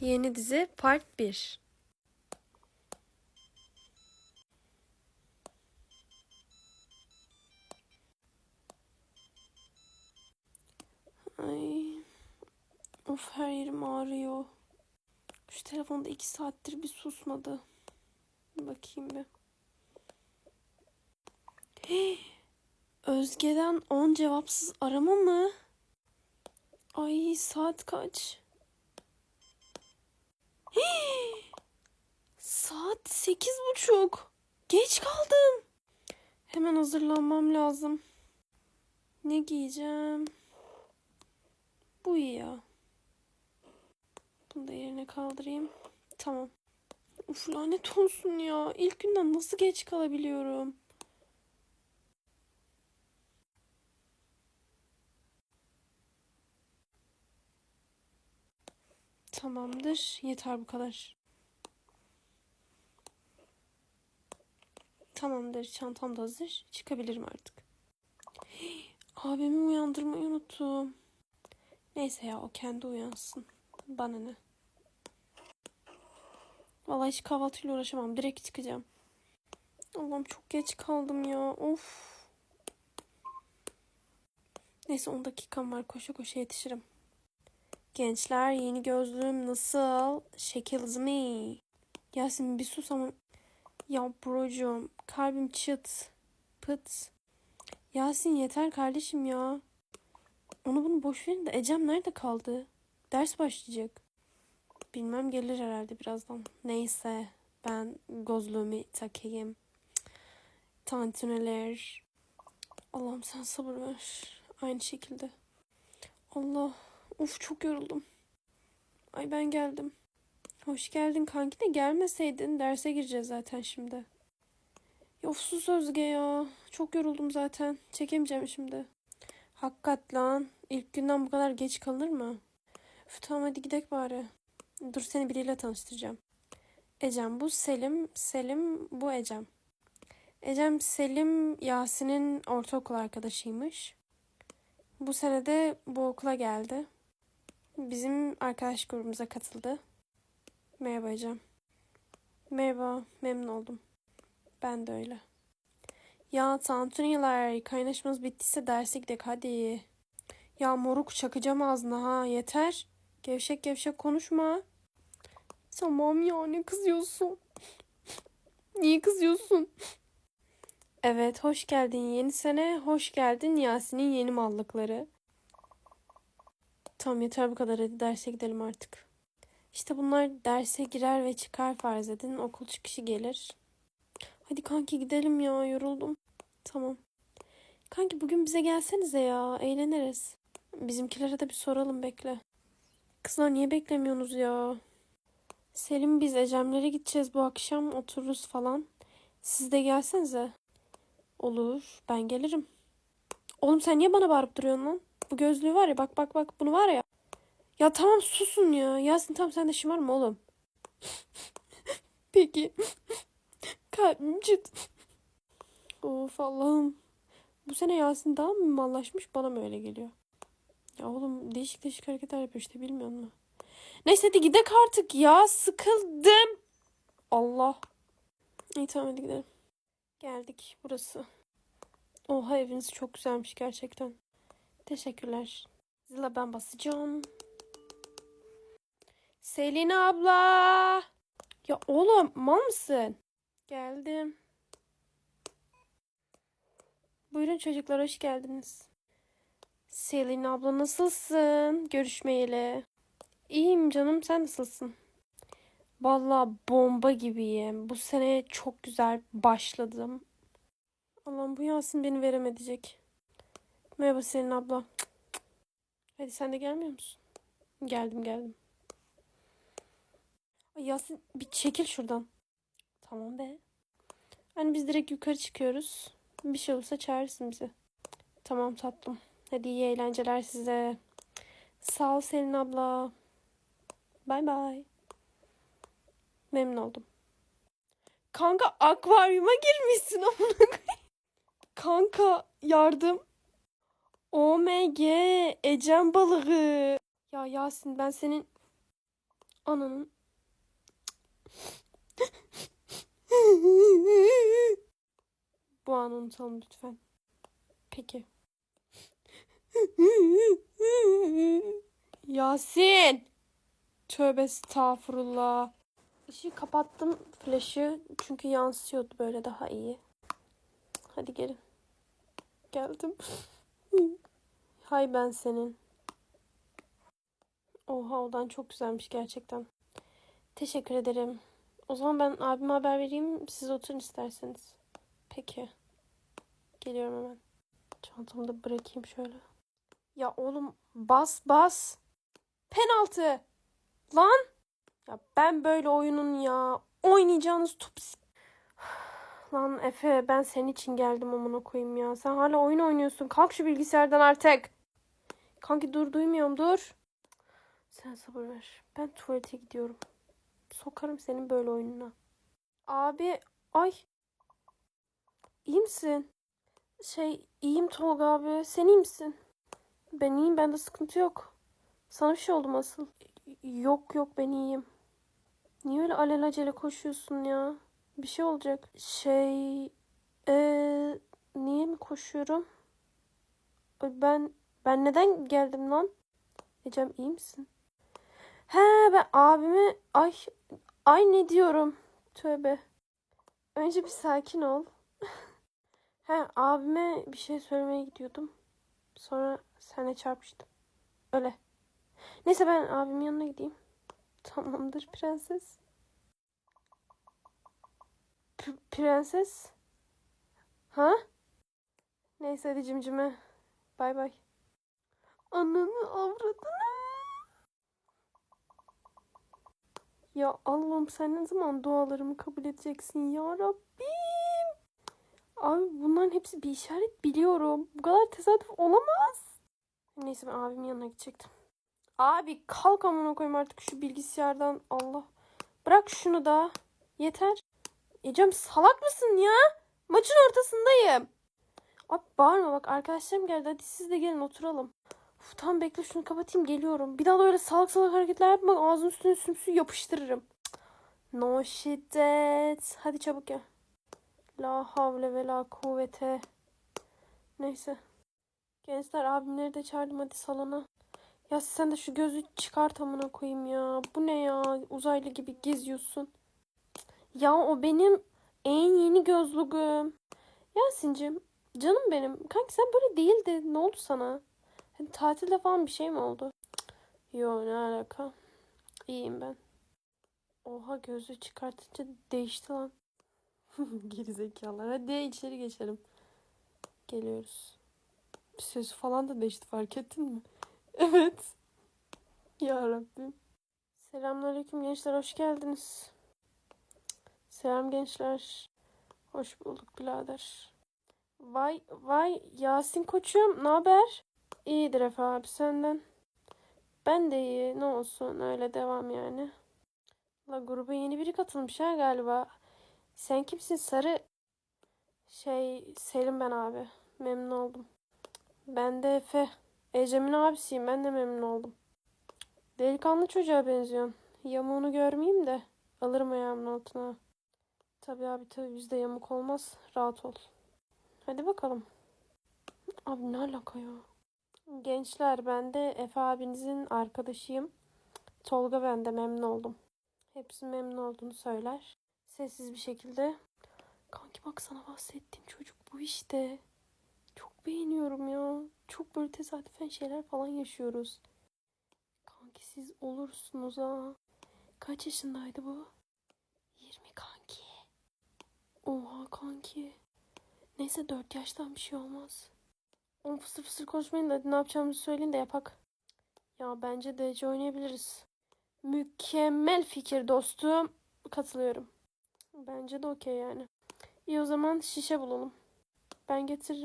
Yeni dizi part 1. Ay. Of her yerim ağrıyor. Şu telefonda iki saattir bir susmadı. Bakayım bir. Hey, Özge'den 10 cevapsız arama mı? Ay saat kaç? Hey, saat sekiz buçuk. Geç kaldım. Hemen hazırlanmam lazım. Ne giyeceğim? Bu iyi ya. Bunu da yerine kaldırayım. Tamam. Uf lanet olsun ya. İlk günden nasıl geç kalabiliyorum? Tamamdır. Yeter bu kadar. Tamamdır. Çantam da hazır. Çıkabilirim artık. Abimi uyandırmayı unuttum. Neyse ya o kendi uyansın. Bana ne? Vallahi hiç kahvaltıyla uğraşamam. Direkt çıkacağım. Allah'ım çok geç kaldım ya. Of. Neyse 10 dakikam var. Koşa koşa yetişirim. Gençler yeni gözlüğüm nasıl? Şekil mi? Yasin bir sus ama. Ya brocuğum kalbim çıt. Pıt. Yasin yeter kardeşim ya. Onu bunu boş verin de Ecem nerede kaldı? Ders başlayacak. Bilmem gelir herhalde birazdan. Neyse ben gözlüğümü takayım. Tantuneler. Allah'ım sen sabır ver. Aynı şekilde. Allah. Uf çok yoruldum. Ay ben geldim. Hoş geldin kanki de gelmeseydin derse gireceğiz zaten şimdi. Ya of sus Özge ya. Çok yoruldum zaten. Çekemeyeceğim şimdi. Hakikat lan. İlk günden bu kadar geç kalır mı? Üf, tamam hadi gidelim bari. Dur seni biriyle tanıştıracağım. Ecem bu Selim. Selim bu Ecem. Ecem Selim Yasin'in ortaokul arkadaşıymış. Bu sene de bu okula geldi. Bizim arkadaş grubumuza katıldı. Merhaba Ecem. Merhaba, memnun oldum. Ben de öyle. Ya tantuniler, kaynaşmamız bittiyse derse gidelim hadi. Ya moruk çakacağım ağzına ha yeter. Gevşek gevşek konuşma. Tamam ya ne kızıyorsun? Niye kızıyorsun? Evet hoş geldin yeni sene. Hoş geldin Yasin'in yeni mallıkları. Tamam yeter bu kadar hadi derse gidelim artık. İşte bunlar derse girer ve çıkar farz edin. Okul çıkışı gelir. Hadi kanki gidelim ya yoruldum. Tamam. Kanki bugün bize gelsenize ya eğleniriz. Bizimkilere de bir soralım bekle. Kızlar niye beklemiyorsunuz ya? Selim biz Ecemlere gideceğiz bu akşam otururuz falan. Siz de gelsenize. Olur ben gelirim. Oğlum sen niye bana bağırıp duruyorsun lan? Bu gözlüğü var ya bak bak bak bunu var ya. Ya tamam susun ya. Yasin tamam sen de şımarma oğlum. Peki. Kalbim. Of Allah'ım. Bu sene Yasin daha mı mallaşmış bana mı öyle geliyor? Ya oğlum değişik değişik hareketler yapıyor işte bilmiyor musun? Neyse hadi gidek artık ya sıkıldım. Allah. İyi tamam hadi gidelim. Geldik burası. Oha eviniz çok güzelmiş gerçekten. Teşekkürler. Zila ben basacağım. Selin abla. Ya oğlum mal mısın? Geldim. Buyurun çocuklar hoş geldiniz. Selin abla nasılsın? Görüşmeyeli. İyiyim canım sen nasılsın? Vallahi bomba gibiyim. Bu sene çok güzel başladım. Allah'ım bu Yasin beni veremeyecek. Merhaba Selin abla. Hadi sen de gelmiyor musun? Geldim geldim. Ay Yasin bir çekil şuradan. Tamam be. Hani biz direkt yukarı çıkıyoruz. Bir şey olursa çağırırsın bizi. Tamam tatlım. Hadi iyi eğlenceler size. Sağ ol Selin abla. Bay bay. Memnun oldum. Kanka akvaryuma girmişsin amına. Kanka yardım. OMG Ecem balığı. Ya Yasin ben senin Ananın. Bu anı unutalım lütfen. Peki. Yasin. Tövbe estağfurullah. Işığı kapattım flaşı çünkü yansıyordu böyle daha iyi. Hadi gelin. Geldim. Hay ben senin. Oha odan çok güzelmiş gerçekten. Teşekkür ederim. O zaman ben abime haber vereyim. Siz oturun isterseniz. Peki. Geliyorum hemen. Çantamı da bırakayım şöyle. Ya oğlum bas bas. Penaltı. Lan. Ya ben böyle oyunun ya. Oynayacağınız top... Lan Efe ben senin için geldim amına koyayım ya. Sen hala oyun oynuyorsun. Kalk şu bilgisayardan artık. Kanki dur duymuyorum dur. Sen sabır ver. Ben tuvalete gidiyorum. Sokarım senin böyle oyununa. Abi ay. İyi misin? Şey iyiyim Tolga abi. Sen iyi misin? Ben iyiyim. Bende sıkıntı yok. Sana bir şey oldu mu asıl? Yok yok ben iyiyim. Niye öyle alelacele koşuyorsun ya? Bir şey olacak. Şey... Eee... Niye mi koşuyorum? Ben... Ben neden geldim lan? Ecem iyi misin? He ben abime... Ay... Ay ne diyorum? Tövbe. Önce bir sakin ol. He abime bir şey söylemeye gidiyordum. Sonra sana çarpıştım. Öyle. Neyse ben abimin yanına gideyim. Tamamdır prenses. P- prenses? Ha? Neyse hadi cimcime. Bay bay. Ananı avradını. Ya Allah'ım sen ne zaman dualarımı kabul edeceksin ya Rabbim. Abi bunların hepsi bir işaret biliyorum. Bu kadar tesadüf olamaz. Neyse ben abimin yanına gidecektim. Abi kalk amına koyayım artık şu bilgisayardan. Allah. Bırak şunu da. Yeter. Ecem salak mısın ya? Maçın ortasındayım. Abi bağırma bak arkadaşlarım geldi. Hadi siz de gelin oturalım. Uf, tamam bekle şunu kapatayım geliyorum. Bir daha da öyle salak salak hareketler yapma. Ağzının üstüne sümsü yapıştırırım. No şiddet. Hadi çabuk gel. La havle ve la kuvvete. Neyse. Gençler abimleri de çağırdım hadi salona. Ya sen de şu gözü çıkart amına koyayım ya. Bu ne ya? Uzaylı gibi geziyorsun. Ya o benim en yeni gözlüğüm. Yasin'cim canım benim. Kanki sen böyle değildin. Ne oldu sana? Hani tatilde falan bir şey mi oldu? Yo ne alaka? İyiyim ben. Oha gözlüğü çıkartınca değişti lan. Gerizekalılar. Hadi içeri geçelim. Geliyoruz. Sözü falan da değişti fark ettin mi? Evet. Ya Rabbim. Selamünaleyküm gençler hoş geldiniz. Selam gençler. Hoş bulduk birader. Vay vay Yasin koçum ne haber? İyidir Efe abi senden. Ben de iyi ne olsun öyle devam yani. La gruba yeni biri katılmış ha galiba. Sen kimsin sarı? Şey Selim ben abi. Memnun oldum. Ben de Efe. Ecem'in abisiyim. Ben de memnun oldum. Delikanlı çocuğa benziyorsun. Yamuğunu görmeyeyim de alırım ayağımın altına. Tabii abi tabii bizde yamuk olmaz. Rahat ol. Hadi bakalım. Abi ne alaka ya? Gençler ben de Efe abinizin arkadaşıyım. Tolga ben de memnun oldum. Hepsi memnun olduğunu söyler. Sessiz bir şekilde. Kanki bak sana bahsettiğim çocuk bu işte. Çok beğeniyorum ya. Çok böyle tesadüfen şeyler falan yaşıyoruz. Kanki siz olursunuz ha. Kaç yaşındaydı bu? 20 kanki. Oha kanki. Neyse 4 yaştan bir şey olmaz. Oğlum fısır fısır konuşmayın da ne yapacağımızı söyleyin de yapak. Ya bence DC oynayabiliriz. Mükemmel fikir dostum. Katılıyorum. Bence de okey yani. İyi o zaman şişe bulalım. Ben getiririm.